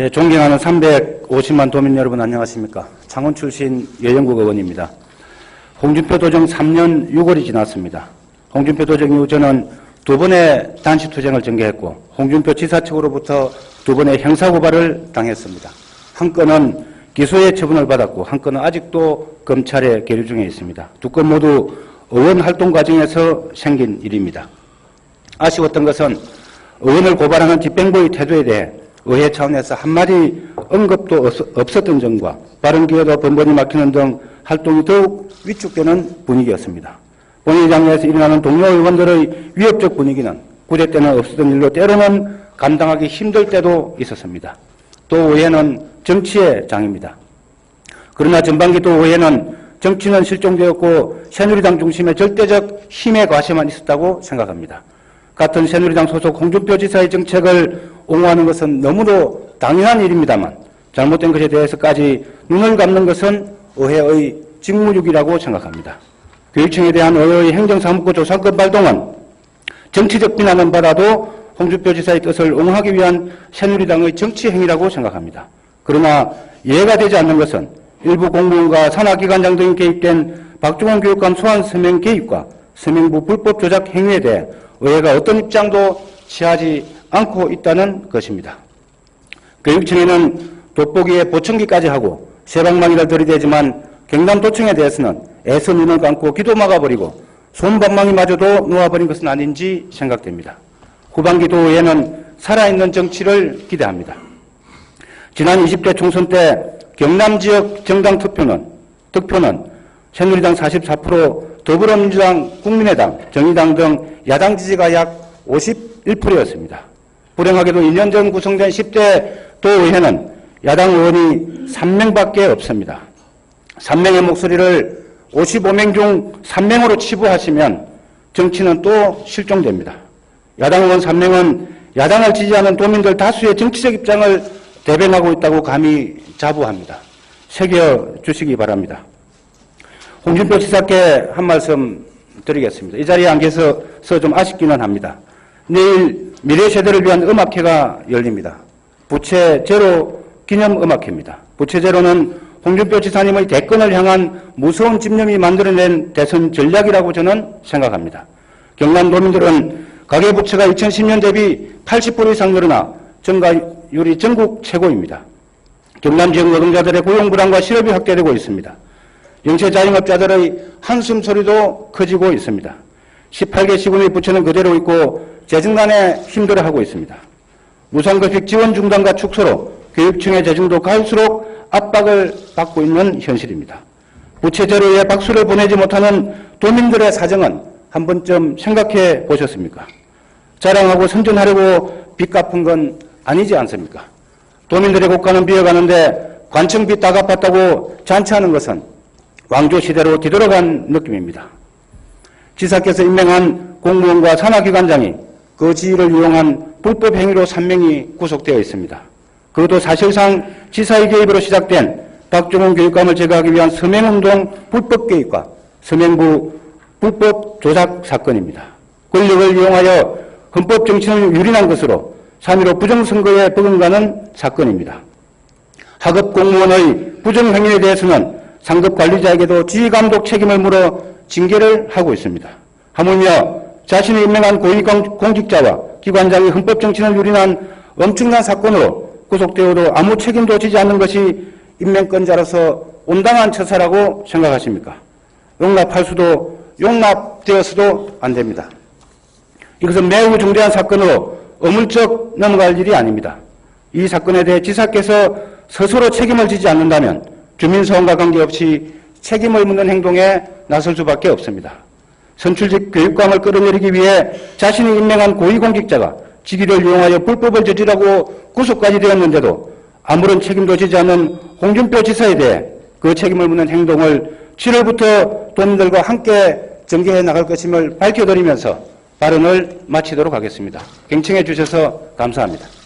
예, 존경하는 350만 도민 여러분 안녕하십니까. 창원 출신 여영국 의원입니다. 홍준표 도정 3년 6월이 지났습니다. 홍준표 도정 이후 저는 두 번의 단식 투쟁을 전개했고 홍준표 지사 측으로부터 두 번의 형사고발을 당했습니다. 한 건은 기소의 처분을 받았고 한 건은 아직도 검찰에 계류 중에 있습니다. 두 건 모두 의원 활동 과정에서 생긴 일입니다. 아쉬웠던 것은 의원을 고발하는 집행부의 태도에 대해 의회 차원에서 한마디 언급도 없- 없었던 점과 발언기회도 번번이 막히는 등 활동이 더욱 위축되는 분위기였습니다. 본회의장에서 일어나는 동료 의원들의 위협적 분위기는 구대 때는 없었던 일로 때로는 감당하기 힘들 때도 있었습니다. 또 의회는 정치의 장입니다. 그러나 전반기 도 의회는 정치는 실종되었고 새누리당 중심의 절대적 힘의 과시만 있었다고 생각합니다. 같은 새누리당 소속 홍준표 지사의 정책을 옹호하는 것은 너무도 당연한 일입니다만 잘못된 것에 대해서까지 눈을 감는 것은 의회의 직무유기라고 생각합니다. 교육청에 대한 의회의 행정사무부 조사권 발동은 정치적 비난은 받아도 홍준표 지사의 뜻을 옹호하기 위한 새누리당의 정치 행위라고 생각합니다. 그러나 이해가 되지 않는 것은 일부 공무원과 산하기관장 등이 개입된 박종원 교육감 소환 서명 개입과 서명부 불법 조작 행위에 대해 의회가 어떤 입장도 취하지 않고 있다는 것입니다. 교육청에는 돋보기에 보청기까지 하고 세방망이를 들이대지만 경남도청에 대해서는 애써 눈을 감고 귀도 막아버리고 손방망이마저도 놓아버린 것은 아닌지 생각됩니다. 후반기 도의회는 살아있는 정치를 기대합니다. 지난 20대 총선 때 경남 지역 정당 투표는 득표는 새누리당 44%, 더불어민주당, 국민의당, 정의당 등 야당 지지가 약 51%였습니다. 불행하게도 2년 전 구성된 10대 도의회는 야당 의원이 3명밖에 없습니다. 3명의 목소리를 55명 중 3명으로 치부하시면 정치는 또 실종됩니다. 야당 의원 3명은 야당을 지지하는 도민들 다수의 정치적 입장을 대변하고 있다고 감히 자부합니다. 새겨 주시기 바랍니다. 홍준표 지사께 한 말씀 드리겠습니다. 이 자리에 안 계셔서 좀 아쉽기는 합니다. 내일 미래 세대를 위한 음악회가 열립니다. 부채 제로 기념 음악회입니다. 부채 제로는 홍준표 지사님의 대권을 향한 무서운 집념이 만들어낸 대선 전략이라고 저는 생각합니다. 경남 도민들은 가계부채가 2010년 대비 80% 이상 늘어나 증가율이 전국 최고입니다. 경남 지역 노동자들의 고용 불안과 실업이 확대되고 있습니다. 영세 자영업자들의 한숨 소리도 커지고 있습니다. 18개 시군의 부채는 그대로 있고 재정난에 힘들어하고 있습니다. 무상급식 지원 중단과 축소로 교육청의 재정도 갈수록 압박을 받고 있는 현실입니다. 부채 제로에 박수를 보내지 못하는 도민들의 사정은 한 번쯤 생각해 보셨습니까? 자랑하고 선전하려고 빚 갚은 건 아니지 않습니까? 도민들의 국가는 비어가는데 관청빚 다 갚았다고 잔치하는 것은 왕조 시대로 뒤돌아간 느낌입니다. 지사께서 임명한 공무원과 산하기관장이 그 지위를 이용한 불법 행위로 3명이 구속되어 있습니다. 그것도 사실상 지사의 개입으로 시작된 박종훈 교육감을 제거하기 위한 서명운동 불법 개입과 서명부 불법 조작 사건입니다. 권력을 이용하여 헌법 정신을 유린한 것으로 3.15 부정선거에 버금가는 사건입니다. 하급 공무원의 부정행위에 대해서는 상급 관리자에게도 지휘감독 책임을 물어 징계를 하고 있습니다. 하물며 자신이 임명한 고위공직자와 기관장이 헌법 정신을 유린한 엄청난 사건으로 구속되어도 아무 책임도 지지 않는 것이 임명권자로서 온당한 처사라고 생각하십니까? 용납할 수도 용납되어서도 안 됩니다. 이것은 매우 중대한 사건으로 어물쩍 넘어갈 일이 아닙니다. 이 사건에 대해 지사께서 스스로 책임을 지지 않는다면 주민 소원과 관계없이 책임을 묻는 행동에 나설 수밖에 없습니다. 선출직 교육감을 끌어내리기 위해 자신이 임명한 고위공직자가 직위를 이용하여 불법을 저지르고 구속까지 되었는데도 아무런 책임도 지지 않는 홍준표 지사에 대해 그 책임을 묻는 행동을 7월부터 도민들과 함께 전개해 나갈 것임을 밝혀드리면서 발언을 마치도록 하겠습니다. 경청해 주셔서 감사합니다.